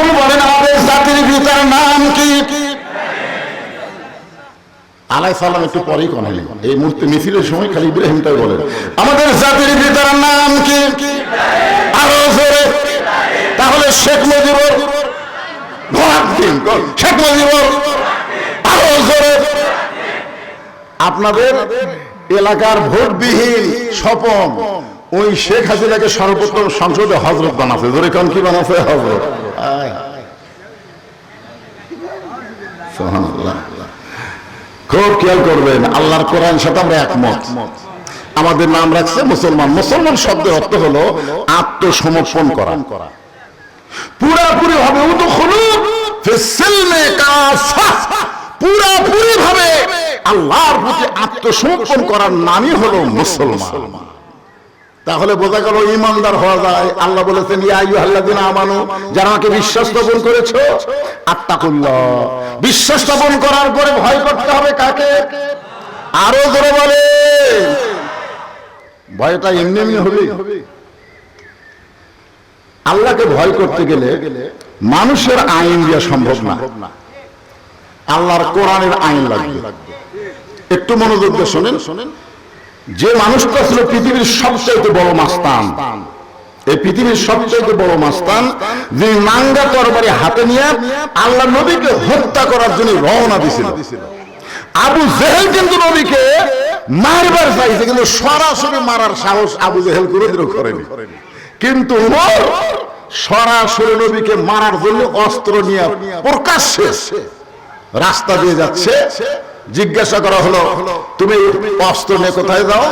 এখন বলেন আমাদের জাতির পিতার নাম কি? আলাই সালাম একটু পরেই এই মুহূর্তে মিছিলের সময় খালি ইব্রাহিমটাই বলেন। আমাদের জাতির পিতার নাম কি? আরও জোরে। তাহলে শেখ মুজিবুর শেখ মুজিবুর আরও জোরে। আপনাদের এলাকার ভোটবিহীন স্বপন ওই শেখ হাসিনাকে সর্বোত্তম সংসদে হজরত বানাচ্ছে ধরে কোন কি বানাচ্ছে হজরত খুব খেয়াল করবেন, আল্লাহর কোরআন সাথে আমরা একমত। আমাদের নাম রাখছে মুসলমান। মুসলমান শব্দের অর্থ হলো আত্মসমর্পণ করা। পুরাপুরি ভাবে উদখুলু ফিসসিলমে কাফা। পুরাপুরি ভাবে আল্লাহর প্রতি আত্মসমর্পণ করার নামই হলো মুসলমান। তাহলে বোঝা গেল ইমানদার হওয়া যায়। আল্লাহ বলেছেন আমানু, যারা আমাকে বিশ্বাস স্থাপন করেছ, আত্তাকুল্লাহ। বিশ্বাস স্থাপন করার পরে ভয় করতে হবে কাকে? আরও জোরে বলে ভয়টা এমনি এমনি হবে আল্লাহকে ভয় করতে গেলে মানুষের আইন দেওয়া সম্ভব না। আল্লাহর কোরআনের আইন লাগবে। একটু মনোযোগ শোনেন শোনেন। যে মানুষটা ছিল পৃথিবীর সবচাইতে বড় মাস্তান, এই পৃথিবীর সবচাইতে বড় মাস্তান যে নাঙ্গা তরবারি হাতে নিয়ে আল্লাহ নবীকে হত্যা করার জন্য রওনা দিছিল আবু জেহেল কিন্তু নবীকে মারবার চাইছে, কিন্তু সরাসরি মারার সাহস আবু জেহেল কোনোদিনও করেনি। কিন্তু উমর সরাসরি নবীকে মারার জন্য অস্ত্র নিয়ে প্রকাশ্যে রাস্তা দিয়ে যাচ্ছে। জিজ্ঞাসা করা হলো, তুমি অস্ত্র নিয়ে কোথায় যাও?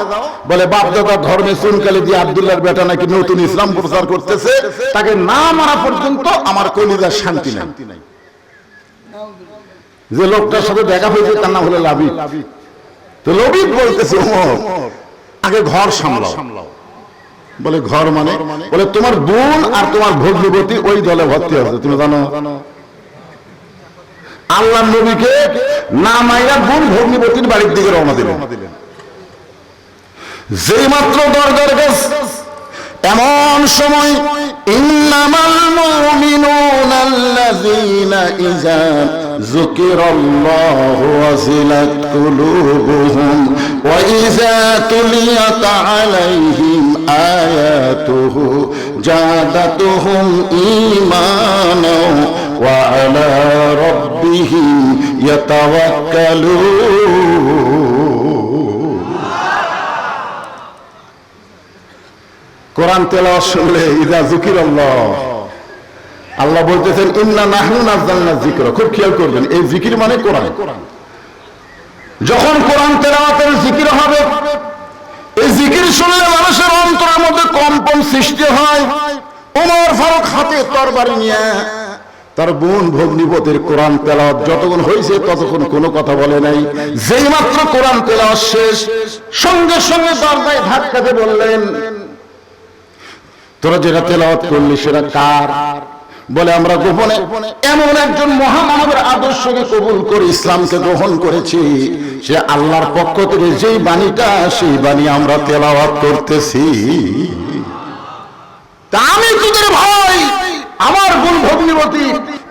বলে বাপদাদা ধর্মে চুনকালি দিয়ে আবদুল্লাহর বেটা নাকি নতুন ইসলাম প্রচার করতেছে। তাকে না মারা পর্যন্ত আমার কলিজার শান্তি নাই। যে লোকটার সাথে দেখা হয়েছে, তার নাম হলো লাবিব। তো লবিব বলতেছে আগে ঘর সামলাও। বলে, ঘর মানে? বলে, তোমার বোন আর তোমার ভগ্নবতী ওই দলে ভর্তি আছে তুমি জানো? আল্লাহ নবীকে না মাইরা বোন ভগ্নিপতির বাড়ির দিকে রওনা দিলেন। যেই মাত্র দরজার গাছ এমন সময় ইন্নামাল মুমিনুনা আল্লাযীনা ইযা যুকিরাল্লাহু ওয়াজিলাত কুলুবুহুম ওয়া ইযা তুলিয়াত আলাইহিম আয়াতুহু জাদাতুহুম ঈমানাও আলা রাব্বিহিম ইয়াতাওয়াক্কালুন কোরআন তেলাওয়াত শুনলে ইদা জিকির আল্লাহ আল্লাহ বলতেছেন, ইন্না নাহনু নাযালনা যিকর। খুব খেয়াল করবেন, এই জিকির মানে কোরআন। যখন কোরআন তেলাওয়াতের জিকির হবে, এই জিকির শুনলে মানুষের অন্তরের মধ্যে কম্পন সৃষ্টি হয়। ওমর ফারুক হাতে তরবারি নিয়ে তার বোন ভগ্নিপতির কোরআন তেলাওয়াত যতক্ষণ হয়েছে ততক্ষণ কোনো কথা বলে নাই। যেই মাত্র কোরআন তেলাওয়াত শেষ, সঙ্গে সঙ্গে দরজায় ধাক্কাতে বললেন, তোরা যেটা তেলাওয়াত করলি সেটা কার? বলে, আমরা গোপনে এমন একজন মহামানবের আদর্শকে কবুল করে ইসলামকে গ্রহণ করেছি। সে আল্লাহর পক্ষ থেকে যেই বাণীটা, সেই বাণী আমরা তেলাওয়াত করতেছি। তা আমি তোদের ভাই আমার বোন ভগ্নিবতী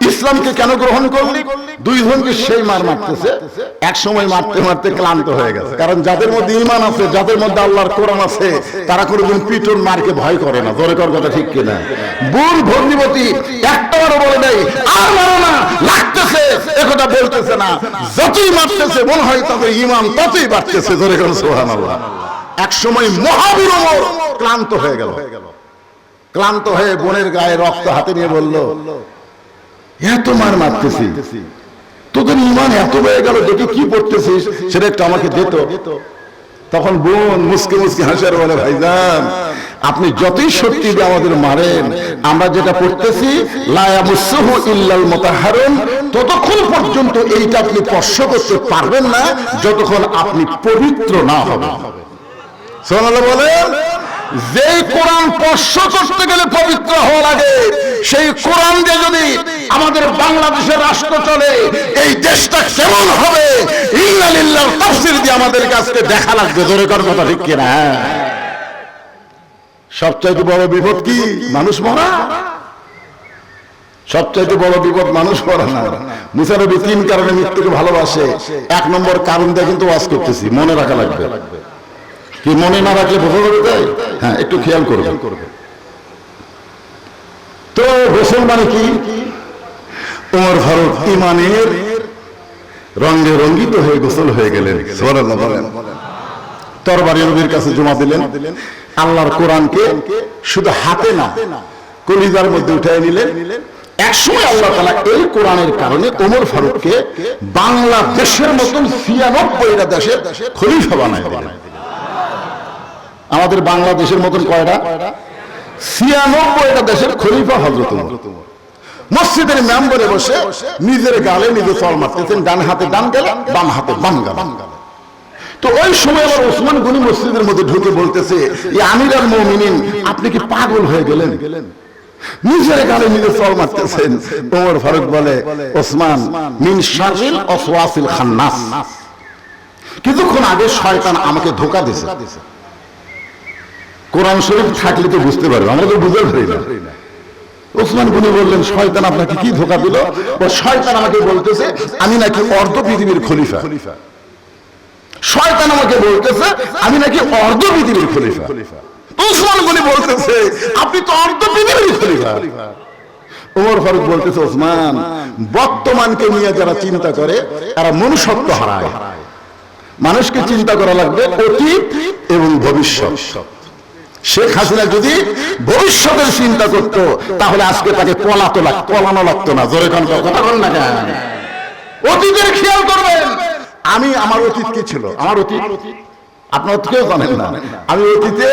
ইসলামকে কেন গ্রহণ করলি? দুই জনকে সেই মার মারতেছে। এক সময় মারতে মারতে ক্লান্ত হয়ে গেছে। কারণ যাদের মধ্যে ইমান আছে, যাদের মধ্যে আল্লাহর কোরআন আছে, তারা কোনোদিন পিটন মারকে ভয় করে না। জোরে কর কথা ঠিক কিনা? বোন ভগ্নিবতী একটাবারও বলে দেয় আর মারো না, লাগতেছে একথা বলতেছে না। যতই মারতেছে, মনে হয় তাদের ইমান ততই বাড়তেছে। জোরে কর সোহান আল্লাহ এক সময় মহাবীর ক্লান্ত হয়ে গেল। ক্লান্ত হয়ে বোনের গায়ে রক্ত হাতে নিয়ে বলল এত মার মারতেছি। তোদের ইমান এত হয়ে গেল, দেখি কি পড়তেছিস? সেটা একটু আমাকে দিত। তখন বোন মুসকে মুসকে হাসার বলে, ভাইজান, আপনি যতই দিয়ে আমাদের মারেন, আমরা যেটা পড়তেছি লায়া ইল্লাল মুতাহহারুন ততক্ষণ পর্যন্ত এইটা আপনি স্পর্শ করতে পারবেন না, যতক্ষণ আপনি পবিত্র না হবেন। সোনালা বলেন। যেই কোরআন স্পর্শ করতে গেলে পবিত্র হওয়া লাগে, সেই কোরআন দিয়ে যদি আমাদের বাংলাদেশের রাষ্ট্র চলে, এই দেশটা কেমন হবে? ইল্লালিল্লাহ তাফসীর দিয়ে আমাদের কাছে দেখা লাগবে, জোরে কর কথা ঠিক কিনা? সবচাইতে বড় বিপদ কি? মানুষ মরা? সবচাইতে বড় বিপদ মানুষ করে না। মুসানবী তিন কারণে মৃত্যুকে ভালোবাসে। এক নম্বর কারণ দিয়ে কিন্তু ওয়াজ করতেছি, মনে রাখা লাগবে। কি মনে না রাখলে বোঝা যাবে তাই? হ্যাঁ একটু খেয়াল করবে। তো গোসল মানে কি? ওমর ফারুক ইমানের রঙে রঙ্গিত হয়ে গোসল হয়ে গেলেন। সুবহানাল্লাহ বলেন। তরবারি নবীর কাছে জমা দিলেন। আল্লাহর কোরআনকে শুধু হাতে না কলিজার মধ্যে উঠাই নিলেন। একসময় আল্লাহ তালা এই কোরআনের কারণে ওমর ফারুককে বাংলাদেশের মতন ছিয়ানব্বইটা দেশের খলিফা বানায় দিলেন। আমাদের বাংলাদেশের মতন কয়টা? ছিয়ানব্বইটা দেশের খলিফা হজরত মসজিদের মেম্বরে বসে নিজের গালে নিজে চল মারতেছেন, ডান হাতে ডান গেলে, বাম হাতে বাম গেলে। তো ওই সময় আবার ওসমান গনি মসজিদের মধ্যে ঢুকে বলতেছে আমির আল মমিনিন, আপনি কি পাগল হয়ে গেলেন? নিজের গালে নিজে চল মারতেছেন। ওমর ফারুক বলে, ওসমান, মিন শারিল অসওয়াসিল খান্নাস। কিছুক্ষণ আগে শয়তান আমাকে ধোকা দিয়েছে। কোরআন শরীফ থাকলে তো বুঝতে পারবে, আমরা তো বুঝতে পারি না। গনি বললেন, শয়তান আপনাকে কি ধোকা দিল? ও শয়তান আমাকে বলতেছে, আমি নাকি অর্ধ পৃথিবীর খলিফা। শয়তান আমাকে বলতেছে, আমি নাকি অর্ধ পৃথিবীর খলিফা। গনি বলতেছে, আপনি তো অর্ধ পৃথিবীর খলিফা। ওমর ফারুক বলতেছে বর্তমানকে নিয়ে যারা চিন্তা করে, তারা মনুষ্যত্ব হারায়। মানুষকে চিন্তা করা লাগবে অতীত এবং ভবিষ্যৎ। শেখ হাসিনা যদি ভবিষ্যতের চিন্তা করত, তাহলে আজকে তাকে পলাতো লাগ, পলানো লাগতো না। জোরে কথা বল না কেন? অতীতের খেয়াল করবেন, আমি, আমার অতীত কি ছিল? আমার অতীত? আপনার কেউ জানেন না। আমি অতীতে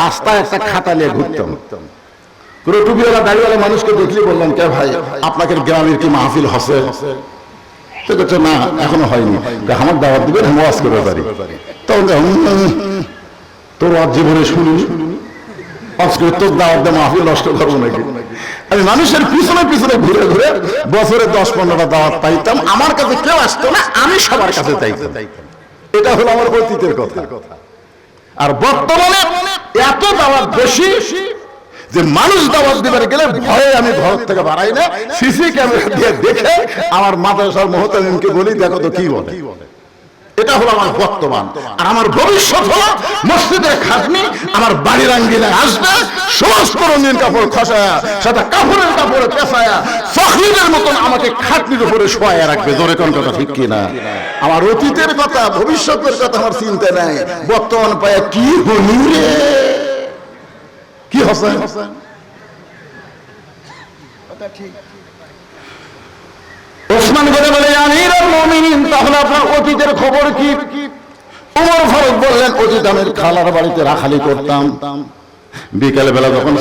রাস্তায় একটা খাতা নিয়ে ঘুরতাম। পুরো টুপিওয়ালা দাড়িওয়ালা মানুষকে দেখলে বললাম, কে ভাই আপনাকে গ্রামের কি মাহফিল হসে? করছে না, এখনও হয়নি। আমার দাওয়াত দিবেন, আমি ওয়াজ পারি। তখন তোর জীবনে আজকে দিয়ে মানুষের পিছনে পিছনে ঘুরে ঘুরে বছরে দশ পনেরোটা দাওয়াত পাইতাম। আমার কাছে কেউ আসতো না, আমি সবার কাছে এটা হলো আমার অতীতের কথা। আর বর্তমানে এত দাওয়াত বেশি যে মানুষ দাওয়াত দিবার গেলে ভয়ে আমি ঘর থেকে বাড়াই না। সিসি ক্যামেরা দিয়ে দেখে আমার মাদ্রাসার মহতামিমকে বলি, দেখো তো কি বলে? এটা হলো আমার বর্তমান। আর আমার ভবিষ্যৎ হলো মসজিদের খাটনি, আমার বাড়ির আঙ্গিলে আসবে, সমস্ত রঙিন কাপড় খসায়া সেটা কাপড়ের কাপড়ে পেশায়া ফখরিদের মতন আমাকে খাটনির উপরে শোয়া রাখবে। জোরে কোন কথা ঠিক কিনা? আমার অতীতের কথা, ভবিষ্যতের কথা আমার চিন্তা নাই। বর্তমান পায়ে কি হলি রে? কি হোসেন ওসমান করে বলে আমির তাহলে আপনার অতীতের খবর কি? উমর ফারুক বললেন, অতীত আমি খালার বাড়িতে রাখালি করতাম। যখন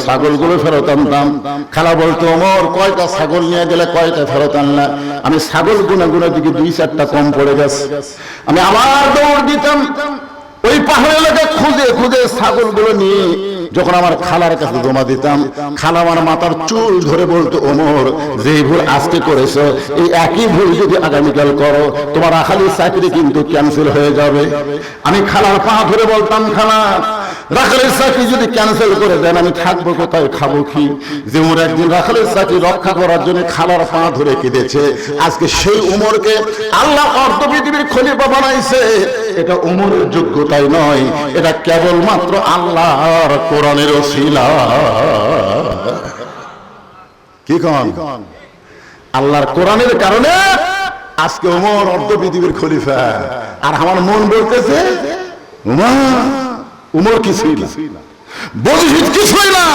ফেরত আনতাম, খালা বলতো অমর কয়টা ছাগল নিয়ে গেলে কয়টা ফেরত আনলা? আমি ছাগল গুনে গুনে দিকে দুই চারটা কম পড়ে গেছে। আমি আবার দৌড় দিতাম। ওই পাহাড় এলাকা খুঁজে খুঁজে ছাগলগুলো নিয়ে যখন আমার খালার কাছে জমা দিতাম, খালা আমার মাথার চুল ধরে বলতো, ওমর যে ভুল আজকে করেছ, এই একই ভুল যদি আগামীকাল করো, তোমার আখালি চাকরি কিন্তু ক্যান্সেল হয়ে যাবে। আমি খালার পা ধরে বলতাম, খালা, রাখালের চাকরি যদি ক্যান্সেল করে দেন, আমি থাকব কোথায়, খাব কি? যে ওর একদিন রাখালের চাকরি রক্ষা করার জন্য খালার পা ধরে কেঁদেছে। আজকে সেই উমরকে আল্লাহ অর্ধ পৃথিবীর খলিফা বানাইছে। এটা উমরের যোগ্যতাই নয়, এটা কেবলমাত্র আল্লাহর কোরআনের ওসিলা। কি কন? আল্লাহর কোরআনের কারণে আজকে উমর অর্ধ পৃথিবীর খলিফা। আর আমার মন বলতেছে উমা উমর কিছুই না। বজিদ কিছুই না।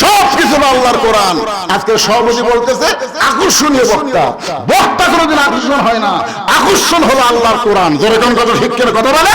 সব কিছু আল্লাহর কোরআন। আজকে সভাপতি বলতেছে, আকর্ষণীয় বক্তা। বক্তা কোনোদিন আকর্ষণ হয় না। আকর্ষণ হলো আল্লাহর কোরআন। যেরকম কথা ঠিক কথা বলে